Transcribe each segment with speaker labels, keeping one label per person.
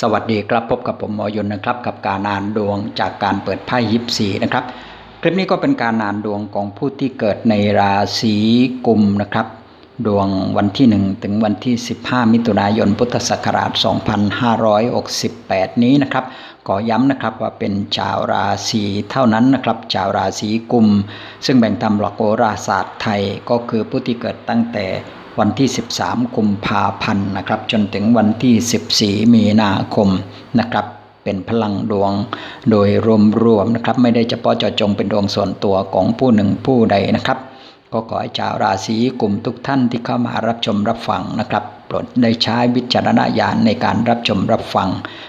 Speaker 1: สวัสดีครับพบกับผมหมอยนนะครับ กับการอ่านดวงจากการเปิดไพ่ยิปซีนะครับ คลิปนี้ก็เป็นการอ่านดวงของผู้ที่เกิดในราศีกุมนะครับ ดวงวันที่ 1 ถึงวันที่ 15 มิถุนายนพุทธศักราช 2568 นี้นะครับขอย้ำนะครับว่าเป็นชาวราศีเท่านั้นนะครับ ชาวราศีกุม ซึ่งแบ่งตามหลักโหราศาสตร์ไทยก็คือผู้ที่เกิดตั้งแต่ วันที่ 13 กุมภาพันธ์นะครับ จนถึงวันที่ 14 มีนาคมนะครับเป็นพลังดวงโดยรวมๆนะครับ ไม่ได้เฉพาะเจาะจงเป็นดวงส่วนตัวของผู้หนึ่งผู้ใดนะครับ ก็ขอให้ชาวราศีกลุ่มทุกท่านที่เข้ามารับชมรับฟังนะครับโปรดได้ใช้วิจารณญาณในการรับชมรับฟัง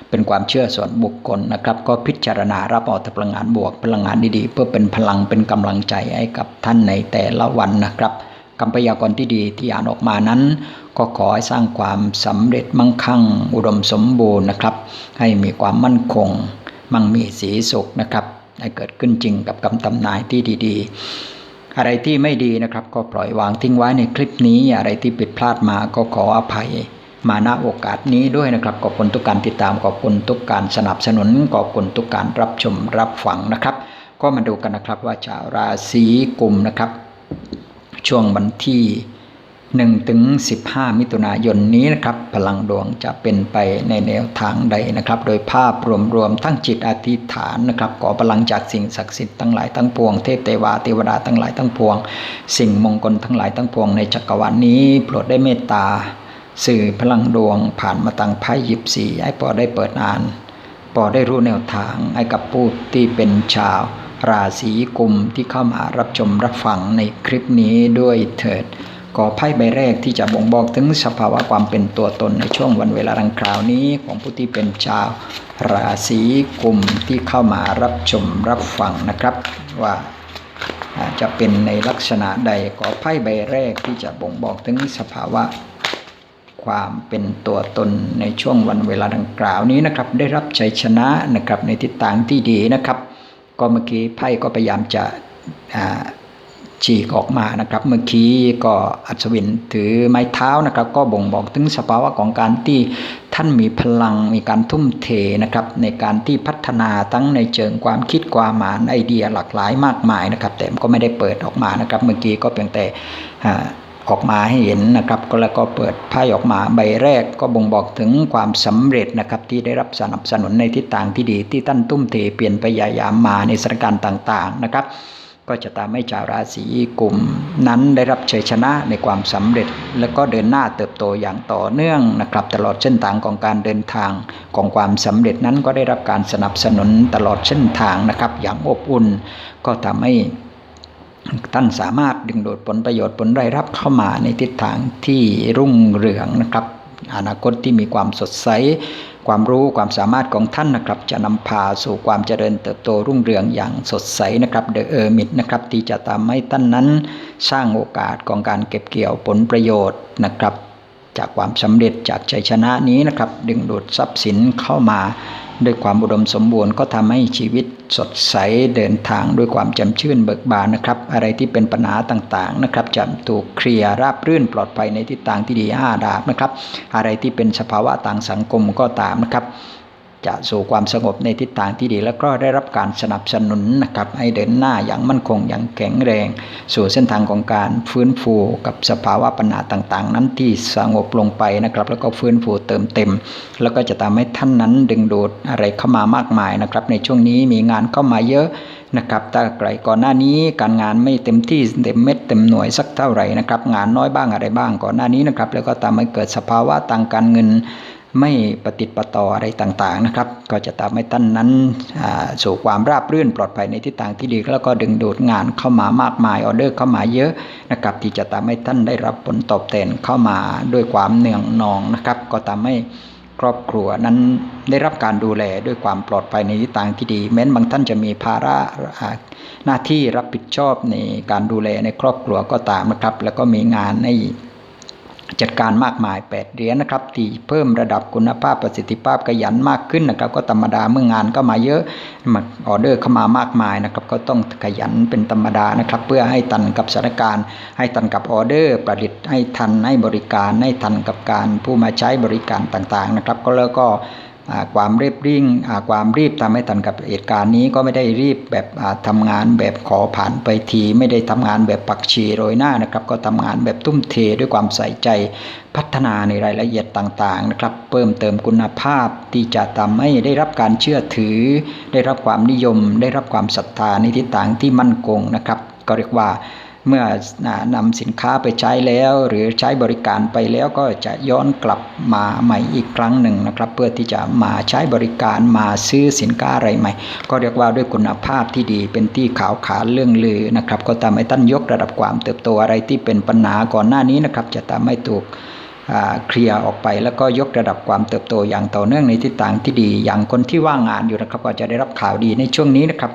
Speaker 1: เป็นความเชื่อส่วนบุคคลนะครับ ก็พิจารณารับเอาแต่พลังงานบวกพลังงานดีๆ เพื่อเป็นพลังเป็นกำลังใจให้กับท่านในแต่ละวันนะครับ คำพยากรณ์ที่ดีที่อ่านออกมานั้น ก็ขอให้สร้างความสำเร็จมั่งคั่ง อุดมสมบูรณ์นะครับ ให้มีความมั่นคง มั่งมีสีสุขนะครับ ให้เกิดขึ้นจริงกับคำทำนายที่ดีๆ อะไรที่ไม่ดีนะครับ ก็ปล่อยวางทิ้งไว้ในคลิปนี้ อะไรที่ผิดพลาดมาก็ขออภัยมาณโอกาสนี้ด้วยนะครับขอบคุณทุกการติดตามขอบคุณทุกการสนับสนุนขอบคุณทุกการรับชมรับฟังนะครับ ก็มาดูกันนะครับว่าชาวราศีกุมนะครับ ช่วงวันที่1ถึง15 มิถุนายนนี้นะครับ พลังดวงจะเป็นไปในแนวทางใดนะครับ โดยภาพรวมๆทั้งจิตอธิษฐานนะครับ ขอพลังจากสิ่งศักดิ์สิทธิ์ทั้งหลายทั้งปวง เทพเทวาเทวดาทั้งหลายทั้งปวง สิ่งมงคลทั้งหลายทั้งปวงในจักรวาลนี้ โปรดได้เมตตา สื่อพลังดวงผ่านมาทางไพ่ยิบสี่ให้ปอได้เปิดอ่าน ปอได้รู้แนวทางให้กับผู้ที่เป็นชาว ราศีกุมที่เข้ามารับชมรับฟังในคลิปนี้ด้วยเถิดก่อไพ่ใบแรกที่จะบ่งบอกถึงสภาวะความเป็นตัวตนในช่วงวันเวลาดังกล่าวนี้ของผู้ที่เป็นชาวราศีกุมที่เข้ามารับชมรับฟังนะครับ ว่าจะเป็นในลักษณะใดก่อไพ่ใบแรกที่จะบ่งบอกถึงสภาวะความเป็นตัวตนในช่วงวันเวลาดังกล่าวนี้นะครับ ได้รับชัยชนะนะครับในทิศทางที่ดีนะครับ ก็เมื่อกี้ไพ่ก็พยายามจะฉีกออกมานะครับ เมื่อกี้ก็อัศวินถือไม้เท้านะครับ ก็บ่งบอกถึงสภาวะของการที่ท่านมีพลังมีการทุ่มเทนะครับ ในการที่พัฒนาทั้งในเชิงความคิดความหมายไอเดียหลากหลายมากมายนะครับ แต่ก็ไม่ได้เปิดออกมานะครับ เมื่อกี้ก็เพียงแต่ ออกมาให้เห็นนะครับก็แล้วก็เปิดไพ่ออกมาใบแรกก็บ่งบอกถึงความสำเร็จนะครับที่ได้รับสนับสนุนในทิศทางที่ดี ที่ท่านตุ้มเทเปลี่ยนพยายามมาในสถานการณ์ต่างๆนะครับ ก็จะทำให้ชาวราศีกลุ่มนั้นได้รับชัยชนะในความสำเร็จ และก็เดินหน้าเติบโตอย่างต่อเนื่องนะครับ ตลอดเส้นทางของการเดินทางของความสำเร็จนั้นก็ได้รับการสนับสนุนตลอดเส้นทางนะครับ อย่างอบอุ่นก็ทำให้ ท่านสามารถดึงดูดผลประโยชน์ผลได้รับเข้ามาในทิศทางที่รุ่งเรืองนะครับ อนาคตที่มีความสดใส ความรู้ความสามารถของท่านนะครับ จะนำพาสู่ความเจริญเติบโตรุ่งเรืองอย่างสดใสนะครับเดอะเออร์มิดนะครับที่จะทำให้ท่านนั้นสร้างโอกาสของการเก็บเกี่ยวผลประโยชน์นะครับ จากความสำเร็จจากชัยชนะนี้นะครับ ดึงดูดทรัพย์สินเข้ามาด้วยความอุดมสมบูรณ์ก็ทำให้ชีวิตสดใสเดินทางด้วยความแจ่มชื่นเบิกบานนะครับ อะไรที่เป็นปัญหาต่างๆนะครับจะถูกเคลียร์ราบรื่นปลอดภัยในทิศทางที่ดีอ้าดาบนะครับ อะไรที่เป็นสภาวะต่างสังคมก็ตามนะครับ จะสู่ความสงบในทิศทางที่ดี แล้วก็ได้รับการสนับสนุนนะครับให้เดินหน้าอย่างมั่นคงอย่างแข็งแรง สู่เส้นทางของการฟื้นฟูกับสภาวะปัญหาต่างๆ นั้นที่สงบลงไปนะครับ แล้วก็ฟื้นฟูเติมเต็ม แล้วก็จะทำให้ท่านนั้นดึงดูดอะไรเข้ามามากมายนะครับ ในช่วงนี้มีงานเข้ามาเยอะนะครับถ้าไกลก่อนหน้านี้การงานไม่เต็มที่เต็มเม็ดเต็มหน่วยสักเท่าไหร่นะครับ งานน้อยบ้างอะไรบ้างก่อนหน้านี้นะครับ แล้วก็ทำให้เกิดสภาวะทางการเงิน ไม่ปฏิปต่ออะไรต่างๆนะครับ ก็จะทำให้ท่านนั้นสู่ความราบรื่นปลอดภัยในทิศทางที่ดี แล้วก็ดึงดูดงานเข้ามามากมายออเดอร์เข้ามาเยอะนะครับ ที่จะทำให้ท่านได้รับผลตอบแทนเข้ามาด้วยความเนืองนองนะครับ ก็ทำให้ครอบครัวนั้นได้รับการดูแลด้วยความปลอดภัยในทิศทางที่ดี แม้นบางท่านจะมีภาระหน้าที่รับผิดชอบในการดูแลในครอบครัวก็ตามนะครับ แล้วก็มีงานใน จัดการมากมาย8เหรียญนะครับที่เพิ่มระดับคุณภาพประสิทธิภาพขยันมากขึ้นนะครับ ก็ธรรมดาเมื่องานก็มาเยอะมาออเดอร์เข้ามามากมายนะครับ ก็ต้องขยันเป็นธรรมดานะครับ เพื่อให้ทันกับสถานการณ์ ให้ทันกับออเดอร์ผลิตให้ทันให้บริการให้ทันกับการผู้มาใช้บริการต่างๆนะครับ ก็แล้วก็ ความรีบริ่งความรีบทำให้ทันกับเหตุการณ์นี้ก็ไม่ได้รีบแบบอ่าทำงานแบบขอผ่านไปที ไม่ได้ทำงานแบบปักชีโรยหน้านะครับ ก็ทำงานแบบตุ้มเทด้วยความใส่ใจพัฒนาในรายละเอียดต่างๆนะครับ เพิ่มเติมคุณภาพที่จะทำให้ได้รับการเชื่อถือ ได้รับความนิยม ได้รับความศรัทธาในทิศทางที่มั่นคงนะครับ ก็เรียกว่า เมื่อนำสินค้าไปใช้แล้ว หรือใช้บริการไปแล้วก็จะย้อนกลับมาใหม่อีกครั้งหนึ่งนะครับ เพื่อที่จะมาใช้บริการมาซื้อสินค้าอะไรใหม่ ก็เรียกว่าด้วยคุณภาพที่ดีเป็นที่ขาวขานเรื่องลือนะครับ ก็ทำให้ท่านยกระดับความเติบโตอะไรที่เป็นปัญหาก่อนหน้านี้นะครับ จะทำให้ถูกเคลียร์ออกไปแล้วก็ยกระดับความเติบโตอย่างต่อเนื่องในทิศทางที่ดี อย่างคนที่ว่างงานอยู่นะครับก็จะได้รับข่าวดีในช่วงนี้นะครับ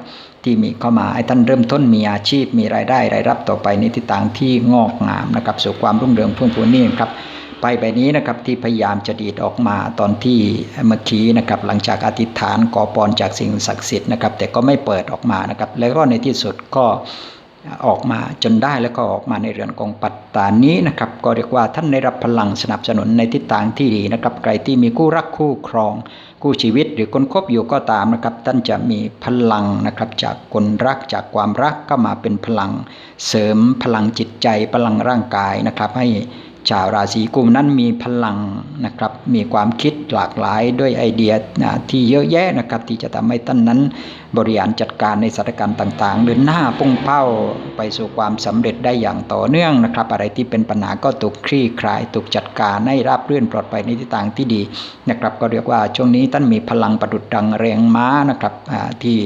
Speaker 1: ที่มีเข้ามาให้ท่านเริ่มต้นมีอาชีพมีรายได้รายรับต่อไปในทิศทางที่งอกงามนะครับสู่ความรุ่งเรืองเพุ่งพูนนี่ครับไปแบบนี้นะครับที่พยายามจะดีดออกมาตอนที่เมื่อกี้นะครับหลังจากอธิษฐานขอพรจากสิ่งศักดิ์สิทธิ์นะครับแต่ก็ไม่เปิดออกมานะครับแล้วก็ในที่สุดก็ออกมาจนได้แล้วก็ออกมาในเรือนของปัตตานี้นะครับก็เรียกว่าท่านได้รับพลังสนับสนุนในทิศทางที่ดีนะครับใครที่มีคู่รักคู่ครอง คู่ชีวิตหรือคนคบอยู่ก็ตามนะครับ ท่านจะมีพลังนะครับ จากคนรักจากความรักก็มาเป็นพลัง เสริมพลังจิตใจพลังร่างกายนะครับ ให้ชาวราศีกุมนั้นมีพลังนะครับ มีความคิดหลากหลายด้วยไอเดียที่เยอะแยะนะครับ ที่จะทำให้ท่านนั้นบริหารจัดการในสถานการณ์ต่างๆ เดินหน้าพุ่งเป้าไปสู่ความสำเร็จได้อย่างต่อเนื่องนะครับ อะไรที่เป็นปัญหาก็ถูกคลี่คลายถูกจัดการให้ราบรื่นปลอดภัยในทิศทางที่ดีนะครับ ก็เรียกว่าช่วงนี้ท่านมีพลังประดุดดังแรงม้านะครับที่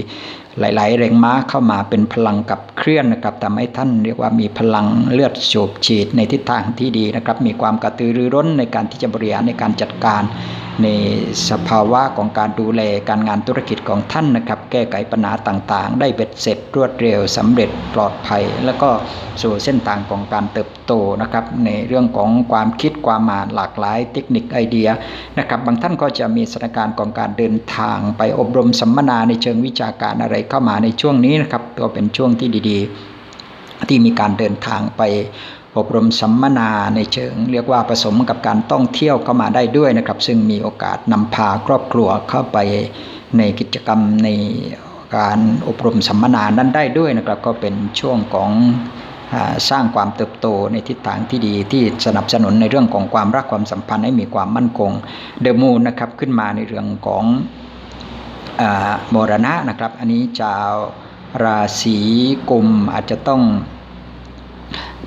Speaker 1: หลาย ๆ แรงม้าเข้ามาเป็นพลังกับเคลื่อนนะครับทำให้ท่านเรียกว่ามีพลังเลือดสูบฉีดในทิศทางที่ดีนะครับ มีความกระตือรือร้นในการที่จะบริหารในการจัดการ ในสภาวะของการดูแลการงานธุรกิจของท่านนะครับ แก้ไขปัญหาต่างๆ ได้เบ็ดเสร็จรวดเร็วสำเร็จปลอดภัย แล้วก็สู่เส้นทางของการเติบโตนะครับ ในเรื่องของความคิดความอ่านหลากหลายเทคนิคไอเดียนะครับบางท่านก็จะมีสถานการณ์ของการเดินทาง ไปอบรมสัมมนาในเชิงวิชาการอะไรเข้ามาในช่วงนี้นะครับก็เป็นช่วงที่ดี ๆ ที่มีการเดินทางไป อบรมสัมมนาในเชิง เรียกว่าผสมกับการท่องเที่ยวเข้ามาได้ด้วยนะครับ ซึ่งมีโอกาสนำพาครอบครัวเข้าไปในกิจกรรมในการอบรมสัมมนานั้นได้ด้วยนะครับ ก็เป็นช่วงของสร้างความเติบโตในทิศทางที่ดีที่สนับสนุนในเรื่องของความรักความสัมพันธ์ให้มีความมั่นคงเดมูนนะครับขึ้นมาในเรื่องของมรณะนะครับ อันนี้ชาวราศีกุมอาจจะต้อง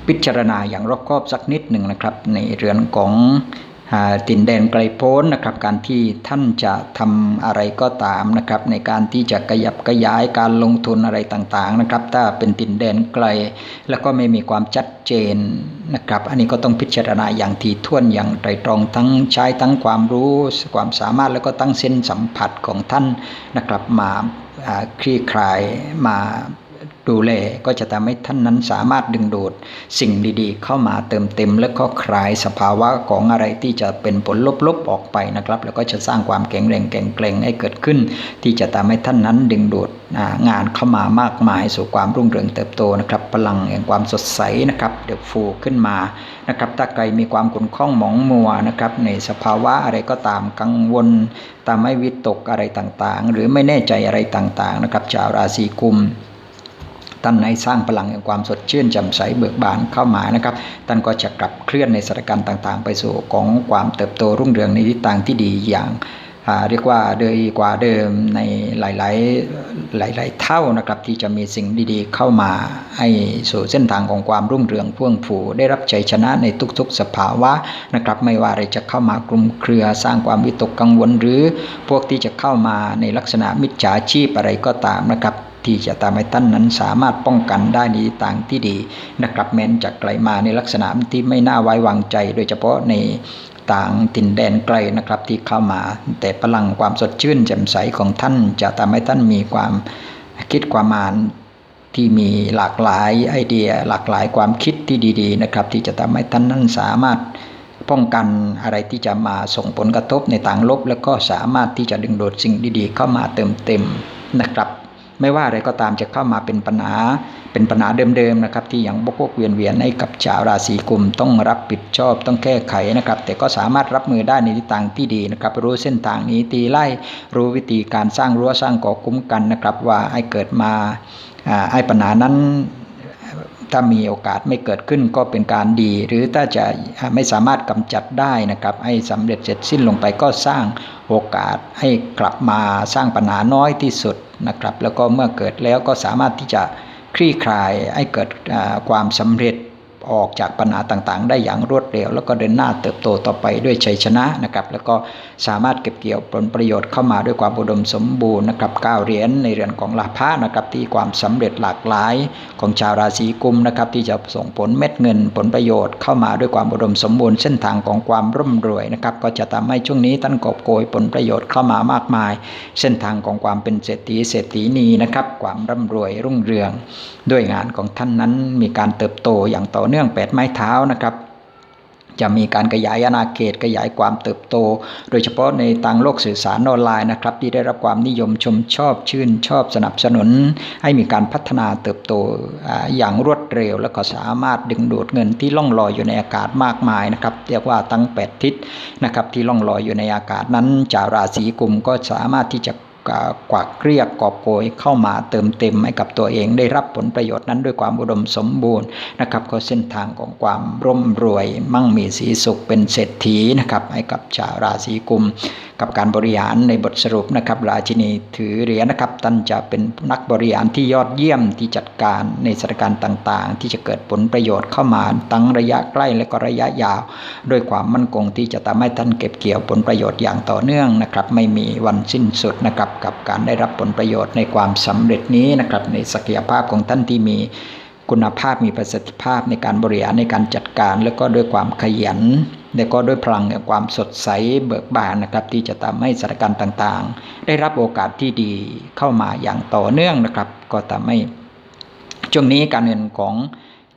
Speaker 1: พิจารณาอย่างรอบคอบสักนิดหนึ่งนะครับ ในเรื่อนของตินแดนไกลโพ้นนะครับการที่ท่านจะทำอะไรก็ตามนะครับ ในการที่จะกระยับกระยายการลงทุนอะไรต่างๆนะครับ ถ้าเป็นตินแดนไกล แล้วก็ไม่มีความชัดเจนนะครับ อันนี้ก็ต้องพิจารณาอย่างทีท่วนอย่างไตรตรองทั้งใช้ทั้งความรู้ความสามารถแล้วก็ตั้งเส้นสัมผัสของท่านนะครับ มาคลี่คลายมา ดูแลก็จะทำให้ท่านนั้นสามารถดึงดูดสิ่งดีๆ เข้ามาเติมเต็ม และก็คลายสภาวะของอะไรที่จะเป็นผลลบๆออกไปนะครับ แล้วก็จะสร้างความแข็งแรงแข็งแกร่งให้เกิดขึ้น ที่จะทำให้ท่านนั้นดึงดูดงานเข้ามามากมายสู่ความรุ่งเรืองเติบโตนะครับพลังแห่งความสดใสนะครับเดือฟูขึ้นมานะครับถ้าใครมีความขุ่นข้องหมองมัวนะครับในสภาวะอะไรก็ตามกังวลตามไม่วิตกอะไรต่างๆ หรือไม่แน่ใจอะไรต่างๆนะครับชาวราศีกุม ท่านให้สร้างพลังแห่งความสดชื่นแจ่มใสเบิกบานเข้ามานะครับท่านก็จะกลับเคลื่อนในสถานการณ์ต่าง ๆ ไปสู่ของความเติบโตรุ่งเรืองในทิศทางที่ดีอย่างเรียกว่าเดยกว่าเดิมในหลาย ๆ หลาย ๆ เท่านะครับที่จะมีสิ่งดีๆ เข้ามาให้สู่เส้นทางของความรุ่งเรืองพ่วงผูได้รับใจชนะในทุก ๆ สภาวะนะครับ ไม่ว่าอะไรจะเข้ามากลุ่มเครือสร้างความวิตกกังวลหรือ พวกที่จะเข้ามาในลักษณะมิจฉาชีพอะไรก็ตามนะครับ ที่จะทำให้ท่านนั้นสามารถป้องกันได้ในต่างที่ดีนะครับแม้นจากไกลมาในลักษณะที่ไม่น่าไว้วางใจ โดยเฉพาะในต่างถิ่นแดนไกลนะครับที่เข้ามา แต่พลังความสดชื่นแจ่มใสของท่านจะทำให้ท่านมีความคิดความอ่านที่มีหลากหลายไอเดียหลากหลายความคิดที่ดีๆนะครับที่จะทำให้ท่านนั้นสามารถป้องกันอะไรที่จะมาส่งผลกระทบในทางลบ แล้วก็สามารถที่จะดึงดูดสิ่งดีๆ เข้ามาเติมเต็มนะครับ ไม่ว่าอะไรก็ตามจะเข้ามาเป็นปัญหา เป็นปัญหาเดิมๆนะครับ ที่ยังบกวกเวียนเวียนให้กับชาวราศีกุมต้องรับผิดชอบต้องแก้ไขนะครับ แต่ก็สามารถรับมือได้ในทิศทางที่ดีนะครับ รู้เส้นทางนี้ตีไล่รู้วิธีการสร้างรั้วสร้างก่อคุ้มกันนะครับ ว่าให้เกิดมาไอ้ปัญหานั้น ถ้ามีโอกาสไม่เกิดขึ้นก็เป็นการดี หรือถ้าจะไม่สามารถกำจัดได้นะครับ ให้สำเร็จเสร็จสิ้นลงไปก็สร้างโอกาสให้กลับมาสร้างปัญหาน้อยที่สุดนะครับ แล้วก็เมื่อเกิดแล้วก็สามารถที่จะคลี่คลายให้เกิดความสำเร็จ ออกจากปัญหาต่างๆ ได้อย่างรวดเร็ว แล้วก็เดินหน้าเติบโตต่อไปด้วยชัยชนะนะครับแล้วก็สามารถเก็บเกี่ยวผลประโยชน์เข้ามาด้วยความอุดมสมบูรณ์นะครับก้าวเหรียญในเรือนของลาภะนะครับที่ความสำเร็จหลากหลายของชาวราศีกุมนะครับที่จะส่งผลเม็ดเงินผลประโยชน์เข้ามาด้วยความอุดมสมบูรณ์เส้นทางของความร่ำรวยนะครับก็จะทำให้ช่วงนี้ท่านกอบโกยผลประโยชน์เข้ามามากมาย เส้นทางของความเป็นเศรษฐีเศรษฐีนีนะครับความร่ำรวยรุ่งเรือง ด้วยงานของท่านนั้นมีการเติบโตอย่างต่อเนื่องแปดไม้เท้านะครับจะมีการขยายอาณาเขตขยายความเติบโต โดยเฉพาะในทางโลกสื่อสารออนไลน์นะครับที่ได้รับความนิยมชมชอบชื่นชอบสนับสนุน ให้มีการพัฒนาเติบโตอย่างรวดเร็ว และก็สามารถดึงดูดเงินที่ล่องลอยอยู่ในอากาศมากมายนะครับเรียกว่าตั้ง 8 ทิศนะครับที่ล่องลอยอยู่ในอากาศนั้นจาราศีกุมก็สามารถที่จะ กวักเรียกกอบโกยเข้ามาเติมเต็มให้กับตัวเองได้รับผลประโยชน์นั้นด้วยความอุดมสมบูรณ์นะครับก็เส้นทางของความร่ำรวย มั่งมีสีสุขเป็นเศรษฐีนะครับให้กับชาวราศีกุมกับการบริหารในบทสรุปนะครับ ราชินีถือเหรียญนะครับท่านจะเป็นนักบริหารที่ยอดเยี่ยมที่จัดการในสถานการณ์ต่างๆ ที่จะเกิดผลประโยชน์เข้ามาตั้งระยะใกล้และก็ระยะยาว ด้วยความมั่นคงที่จะทำให้ท่านเก็บเกี่ยวผลประโยชน์อย่างต่อเนื่องนะครับ ไม่มีวันสิ้นสุดนะครับกับการได้รับผลประโยชน์ในความสำเร็จนี้นะครับในศักยภาพของท่านที่มี คุณภาพมีประสิทธิภาพในการบริหารในการจัดการ แล้วก็ด้วยความขยัน และก็ด้วยพลังแห่งความสดใสเบิกบานนะครับ ที่จะทำให้สถานการณ์ต่างๆ ได้รับโอกาสที่ดีเข้ามาอย่างต่อเนื่องนะครับ ก็ทำให้ช่วงนี้การเงินของ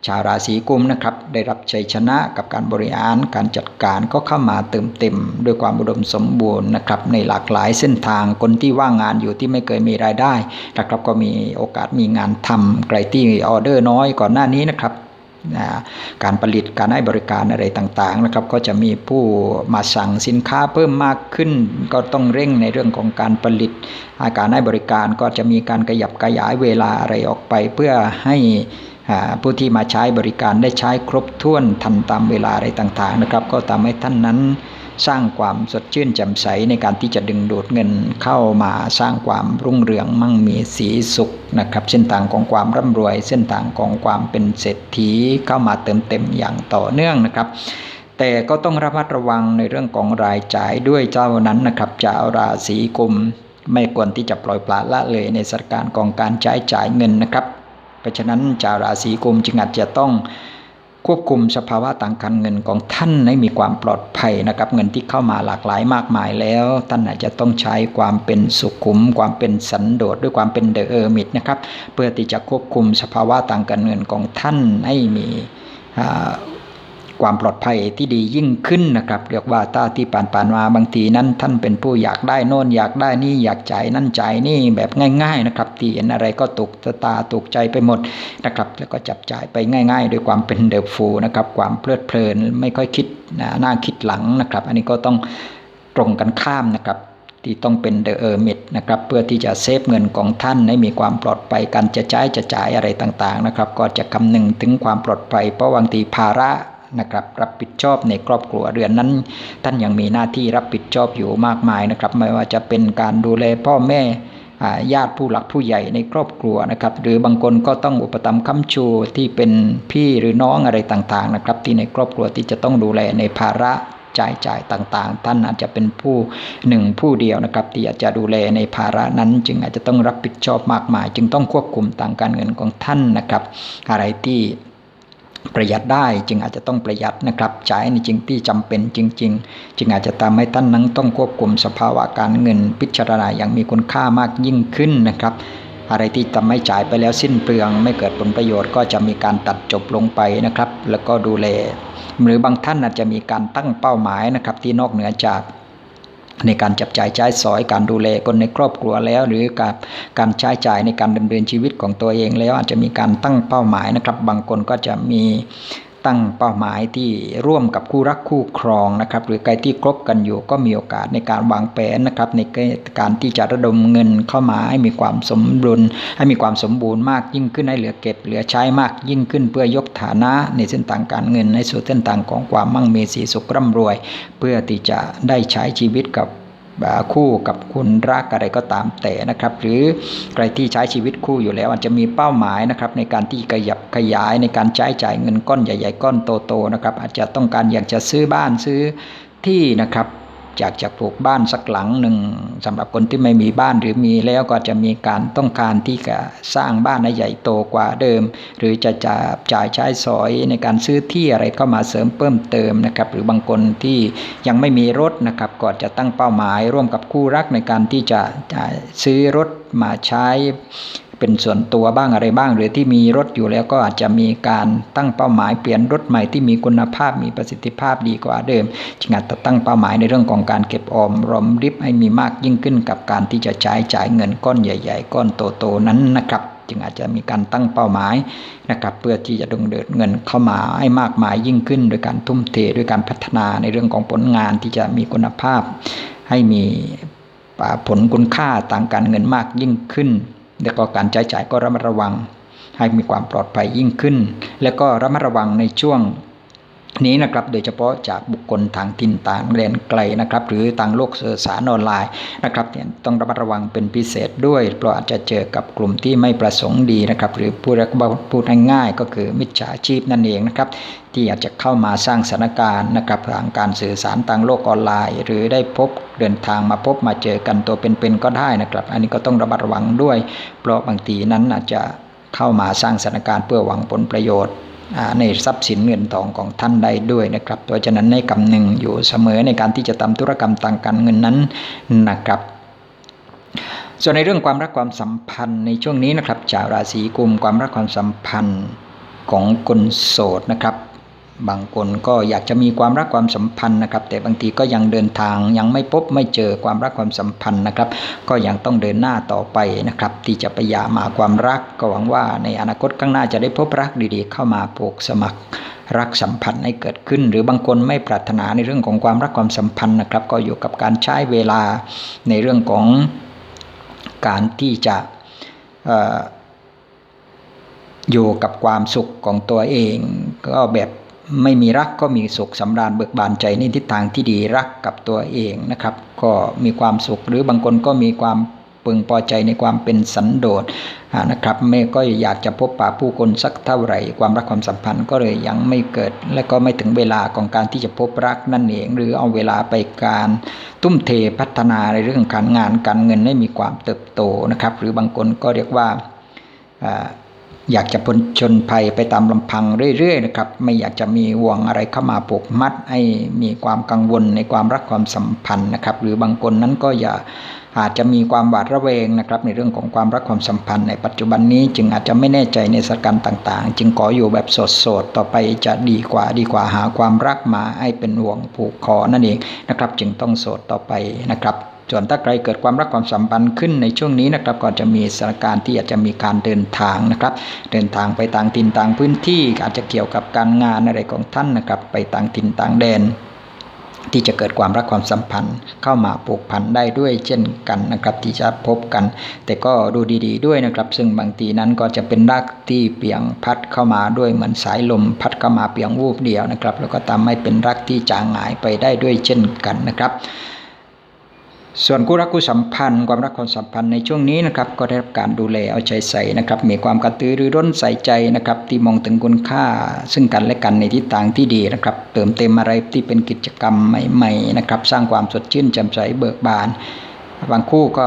Speaker 1: ชาวราศีกุมนะครับ ได้รับชัยชนะกับการบริหารการจัดการก็เข้ามาเติมเต็มด้วยความอุดมสมบูรณ์นะครับ ในหลากหลายเส้นทางคนที่ว่างงานอยู่ที่ไม่เคยมีรายได้นะครับก็มีโอกาสมีงานทำไกลที่ออเดอร์น้อยก่อนหน้านี้นะครับการผลิตการให้บริการอะไรต่างๆนะครับ ก็จะมีผู้มาสั่งสินค้าเพิ่มมากขึ้น ก็ต้องเร่งในเรื่องของการผลิตอาการให้บริการก็จะมีการขยับขยายเวลาอะไรออกไปเพื่อให้ ผู้ที่มาใช้บริการได้ใช้ครบถ้วนทันตามเวลาอะไรต่างๆนะครับ ก็ทำให้ท่านนั้นสร้างความสดชื่นแจ่มใสในการที่จะดึงดูดเงินเข้ามาสร้างความรุ่งเรืองมั่งมีสีสุขนะครับ เส้นทางของความร่ำรวย เส้นทางของความเป็นเศรษฐีเข้ามาเติมเต็มอย่างต่อเนื่องนะครับ แต่ก็ต้องระมัดระวังในเรื่องของรายจ่ายด้วยเจ้านั้นนะครับจะเอาราศีกุม ไม่ควรที่จะปล่อยปละละเลยในสถานการณ์ของการใช้จ่ายเงินนะครับ เพราะฉะนั้นชาวราศีกุมจึงอาจจะต้องควบคุมสภาวะต่างการเงินของท่านให้มีความปลอดภัยนะครับ เงินที่เข้ามาหลากหลายมากมายแล้ว ท่านอาจจะต้องใช้ความเป็นสุขุม ความเป็นสันโดษด้วยความเป็นเดอะเออร์มิดนะครับเพื่อที่จะควบคุมสภาวะต่างการเงินของท่านให้มี ความปลอดภัยที่ดียิ่งขึ้นนะครับ เรียกว่าถ้าที่ผ่านผ่านมาบางทีนั้นท่านเป็นผู้อยากได้โน่นอยากได้นี่อยากจ่ายนั่นจ่ายนี่แบบง่าย ๆนะครับที่เห็นอะไรก็ตกตาตกใจไปหมดนะครับ แล้วก็จับจ่ายไปง่าย ๆ ด้วยความเป็นเดฟฟูนะครับ ความเพลิดเพลินไม่ค่อยคิดหน่าคิดหลังนะครับ อันนี้ก็ต้องตรงกันข้ามนะครับที่ต้องเป็นเดอะเออร์มิดนะครับเพื่อที่จะเซฟเงินของท่านให้มีความปลอดภัยการจะใช้จะจ่ายอะไรต่างๆนะครับ ก็จะคำนึงถึงความปลอดภัยเพราะบางทีภาระ นะครับรับผิดชอบในครอบครัวเรือนนั้น ท่านยังมีหน้าที่รับผิดชอบอยู่มากมายนะครับ ไม่ว่าจะเป็นการดูแลพ่อแม่ญาติผู้หลักผู้ใหญ่ในครอบครัวนะครับ หรือบางคนก็ต้องอุปถัมภ์ค้ำชูที่เป็นพี่หรือน้องอะไรต่างๆนะครับ ที่ในครอบครัวที่จะต้องดูแลในภาระจ่ายจ่ายต่างๆ ท่านอาจจะเป็นผู้หนึ่งผู้เดียวนะครับ ที่อาจจะดูแลในภาระนั้น จึงอาจจะต้องรับผิดชอบมากมาย จึงต้องควบคุมต่างการเงินของท่านนะครับ อะไรที่ ประหยัดได้จึงอาจจะต้องประหยัดนะครับจ่ายในจริงที่จำเป็นจริง ๆ จึงอาจจะทำให้ท่านนั้นต้องควบคุมสภาวะการเงินพิจารณาอย่างมีคุณค่ามากยิ่งขึ้นนะครับ อะไรที่ทำให้จ่ายไปแล้วสิ้นเปลือง ไม่เกิดผลประโยชน์ก็จะมีการตัดจบลงไปนะครับ แล้วก็ดูแล หรือบางท่านอาจจะมีการตั้งเป้าหมายนะครับที่นอกเหนือจาก ในการจับจ่ายใช้สอยการดูแลคนในครอบครัวแล้ว หรือการการใช้จ่ายในการดำเนินชีวิตของตัวเองแล้วอาจจะมีการตั้งเป้าหมายนะครับ บางคนก็จะมี ตั้งเป้าหมายที่ร่วมกับคู่รักคู่ครองนะครับ หรือใครที่คบกันอยู่ก็มีโอกาสในการวางแผนนะครับในการที่จะระดมเงินเข้ามาให้มีความสมดุลให้มีความสมบูรณ์มากยิ่งขึ้นให้เหลือเก็บ เหลือใช้มากยิ่งขึ้นเพื่อยกฐานะในเส้นทางการเงินในสู่เส้นทางของความมั่งมีสีสุขร่ำรวย เพื่อที่จะได้ใช้ชีวิตกับ คู่กับคุณรักอะไรก็ตามแต่นะครับ หรือใครที่ใช้ชีวิตคู่อยู่แล้วอาจจะมีเป้าหมายนะครับในการที่ขยับขยายในการใช้จ่ายเงินก้อนใหญ่ ๆ ก้อนโตๆนะครับอาจจะต้องการอยากจะซื้อบ้านซื้อที่นะครับ อยากจะปลูกบ้านสักหลังหนึ่งสำหรับคนที่ไม่มีบ้านหรือมีแล้วก็จะมีการต้องการที่จะสร้างบ้านให้ใหญ่โตกว่าเดิม หรือจะจะจ่ายใช้สอยในการซื้อที่อะไรเข้ามาเสริมเพิ่มเติมนะครับหรือบางคนที่ยังไม่มีรถนะครับก็จะตั้งเป้าหมาย ร่วมกับคู่รักในการที่จะซื้อรถมาใช้ เป็นส่วนตัวบ้างอะไรบ้าง หรือที่มีรถอยู่แล้วก็อาจจะมีการตั้งเป้าหมายเปลี่ยนรถใหม่ที่มีคุณภาพมีประสิทธิภาพดีกว่าเดิมจึงอาจจะตั้งเป้าหมายในเรื่องของการเก็บออมรอมริบให้มีมากยิ่งขึ้นกับการที่จะใช้จ่ายเงินก้อนใหญ่ ๆ ก้อนโตๆนั้นนะครับจึงอาจจะมีการตั้งเป้าหมายนะครับเพื่อที่จะดึงเดินเงินเข้ามาให้มากมายยิ่งขึ้น โดยการทุ่มเทด้วยการพัฒนาในเรื่องของผลงานที่จะมีคุณภาพ ให้มีผลคุณค่าต่างการเงินมากยิ่งขึ้น แล้วก็การใช้จ่ายก็ระมัดระวังให้มีความปลอดภัยยิ่งขึ้น แล้วก็ระมัดระวังในช่วง นี้นะครับโดยเฉพาะจากบุคคลทางทินต่างเรียนไกลนะครับ หรือทางโลกสื่อสารออนไลน์นะครับเนี่ยต้องระมัดระวังเป็นพิเศษด้วย เพราะอาจจะเจอกับกลุ่มที่ไม่ประสงค์ดีนะครับ หรือพูดพูดง่ายๆก็คือมิจฉาชีพนั่นเองนะครับที่อาจจะเข้ามาสร้างสถานการณ์นะครับทางการสื่อสารทางโลกออนไลน์ หรือได้พบเดินทางมาพบมาเจอกันตัวเป็นๆก็ได้นะครับ อันนี้ก็ต้องระมัดระวังด้วย เพราะบางทีนั้นอาจจะเข้ามาสร้างสถานการณ์เพื่อหวังผลประโยชน์ ในทรัพย์สินเงินทองของท่านได้ด้วยนะครับ เพราะฉะนั้นในคำหนึ่งอยู่เสมอในการที่จะทำธุรกรรมต่างการเงินนั้นนะครับส่วนในเรื่องความรักความสัมพันธ์ในช่วงนี้นะครับชาวราศีกุมความรักความสัมพันธ์ของคนโสดนะครับ บางคนก็อยากจะมีความรักความสัมพันธ์นะครับ แต่บางทีก็ยังเดินทางยังไม่พบไม่เจอความรักความสัมพันธ์นะครับ ก็ยังต้องเดินหน้าต่อไปนะครับ ที่จะพยายามมาความรักก็หวังว่า ในอนาคตข้างหน้าจะได้พบรักดีๆ เข้ามาผูกสมัครรักสัมพันธ์ให้เกิดขึ้น หรือบางคนไม่ปรารถนาในเรื่องของความรักความสัมพันธ์นะครับ ก็อยู่กับการใช้เวลาในเรื่องของการที่จะอยู่กับความสุขของตัวเอง ก็แบบ ไม่มีรักก็มีสุขสำราญเบิกบานใจในทิศทางที่ดีรักกับตัวเองนะครับ ก็มีความสุขหรือบางคนก็มีความพึงพอใจในความเป็นสันโดษนะครับแม่ก็อยากจะพบปะผู้คนสักเท่าไหร่ ความรักความสัมพันธ์ก็เลยยังไม่เกิด และก็ไม่ถึงเวลาของการที่จะพบรักนั่นเอง หรือเอาเวลาไปการตุ้มเทพัฒนาในเรื่องการงานการเงินให้มีความเติบโตนะครับ หรือบางคนก็เรียกว่า อยากจะพ้นชนภัยไปตามลำพังเรื่อยๆนะครับไม่อยากจะมีห่วงอะไรเข้ามาปกมัด ให้มีความกังวลในความรักความสัมพันธ์นะครับ หรือบางคนนั้นก็อย่าอาจจะมีความหวาดระแวงนะครับ ในเรื่องของความรักความสัมพันธ์ในปัจจุบันนี้ จึงอาจจะไม่แน่ใจในสถานการณ์ต่างๆ จึงขออยู่แบบโสดๆต่อไปจะดีกว่าดีกว่าหาความรักมาให้เป็นห่วงผูกคอนั่นเองนะครับ จึงต้องโสดต่อไปนะครับ ส่วนถ้าใครเกิดความรักความสัมพันธ์ขึ้นในช่วงนี้นะครับก็จะมีสถานการณ์ที่อาจจะมีการเดินทางนะครับ เดินทางไปต่างถิ่นต่างพื้นที่อาจจะเกี่ยวกับการงานอะไรของท่านนะครับ ไปต่างถิ่นต่างแดนที่จะเกิดความรักความสัมพันธ์เข้ามาปลูกพันได้ด้วยเช่นกันนะครับที่จะพบกัน แต่ก็ดูดีๆด้วยนะครับ ซึ่งบางทีนั้นก็จะเป็นรักที่เปียงพัดเข้ามาด้วยเหมือนสายลมพัดเข้ามาเปียงวูบเดียวนะครับ แล้วก็ทำให้เป็นรักที่จางหายไปได้ด้วยเช่นกันนะครับ ส่วนคู่รักคู่สัมพันธ์ ความรักความสัมพันธ์ในช่วงนี้นะครับก็ได้รับการดูแลเอาใจใส่นะครับมีความกระตือรือร้นใส่ใจนะครับที่มองถึงคุณค่า ซึ่งกันและกันในทิศทางที่ดีนะครับเติมเต็มอะไรที่เป็นกิจกรรมใหม่ๆนะครับสร้างความสดชื่นแจ่มใสเบิกบานบางคู่ก็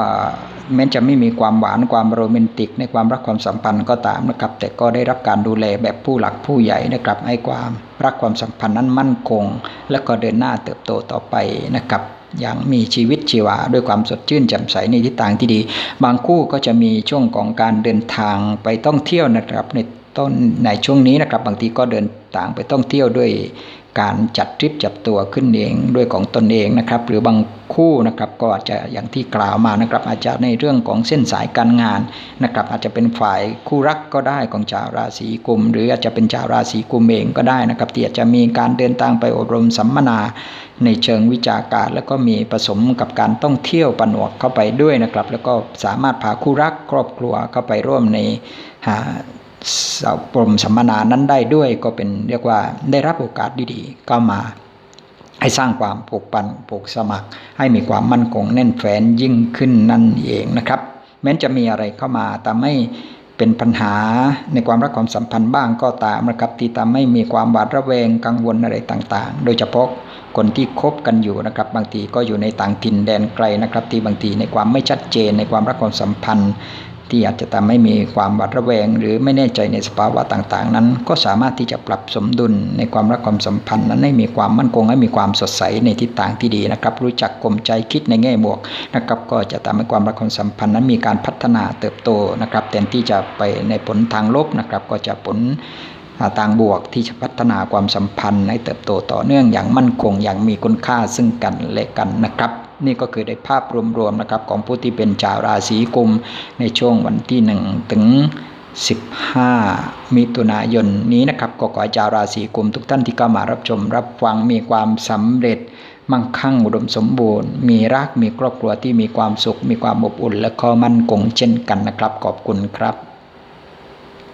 Speaker 1: แม้จะไม่มีความหวานความโรแมนติก ในความรักความสัมพันธ์ก็ตามนะครับ แต่ก็ได้รับการดูแลแบบผู้หลักผู้ใหญ่นะครับให้ความรักความสัมพันธ์นั้นมั่นคง และก็เดินหน้าเติบโตต่อไปนะครับ อย่างมีชีวิตชีวา ด้วยความสดชื่นแจ่มใสในทิศทางที่ดี บางคู่ก็จะมีช่วงของการเดินทางไปท่องเที่ยวนะครับในต้นในช่วงนี้นะครับ บางทีก็เดินทางไปท่องเที่ยวด้วย การจัดทริปจับตัวขึ้นเองด้วยของตนเองนะครับ หรือบางคู่นะครับก็อาจจะอย่างที่กล่าวมานะครับ อาจจะในเรื่องของเส้นสายการงานนะครับ อาจจะเป็นฝ่ายคู่รักก็ได้ของชาวราศีกุม หรืออาจจะเป็นชาวราศีกุมเองก็ได้นะครับที่อาจจะมีการเดินทางไปอบรมสัมมนาในเชิงวิชาการ แล้วก็มีผสมกับการต้องเที่ยวปนวกเข้าไปด้วยนะครับ แล้วก็สามารถพาคู่รักครอบครัวเข้าไปร่วมใน อบรมสัมมนานั้นได้ด้วยก็เป็นเรียกว่าได้รับโอกาสดีๆก็มาให้สร้างความผูกพันผูกสมัคร ให้มีความมั่นคงแน่นแฟ้นยิ่งขึ้นนั่นเองนะครับ แม้จะมีอะไรเข้ามาแต่ไม่เป็นปัญหาในความรักความสัมพันธ์บ้างก็ตามนะครับที่ทำให้มีความหวาดระแวงกังวลอะไรต่างๆ โดยเฉพาะคนที่คบกันอยู่นะครับ บางทีก็อยู่ในต่างถิ่นแดนไกลนะครับ ที่บางทีในความไม่ชัดเจนในความรักความสัมพันธ์ ที่อาจจะทำให้มีความหวาดระแวง หรือไม่แน่ใจในสภาวะต่างๆ นั้น ก็สามารถที่จะปรับสมดุลในความรักความสัมพันธ์นั้นให้มีความมั่นคงให้มีความสดใสในทิศทางที่ดีนะครับ รู้จักกลมใจคิดในแง่บวกนะครับ ก็จะทำให้ความรักความสัมพันธ์นั้นมีการพัฒนาเติบโตนะครับแทนที่จะไปในผลทางลบนะครับ ก็จะผลทางบวกที่จะพัฒนาความสัมพันธ์ให้เติบโตต่อเนื่องอย่างมั่นคงอย่างมีคุณค่าซึ่งกันและกันนะครับ นี่ก็คือในภาพรวมๆนะครับของผู้ที่เป็นชาวราศีกุม ในช่วงวันที่ 1 ถึง 15 มิถุนายนนี้นะครับก็ขอให้ชาวราศีกุม ทุกท่านที่เข้ามารับชม รับฟังมีความสำเร็จมั่งคั่งอุดมสมบูรณ์ มีรักมีครอบครัวที่มีความสุข มีความอบอุ่นและก็มั่นคงเช่นกันนะครับ ขอบคุณครับ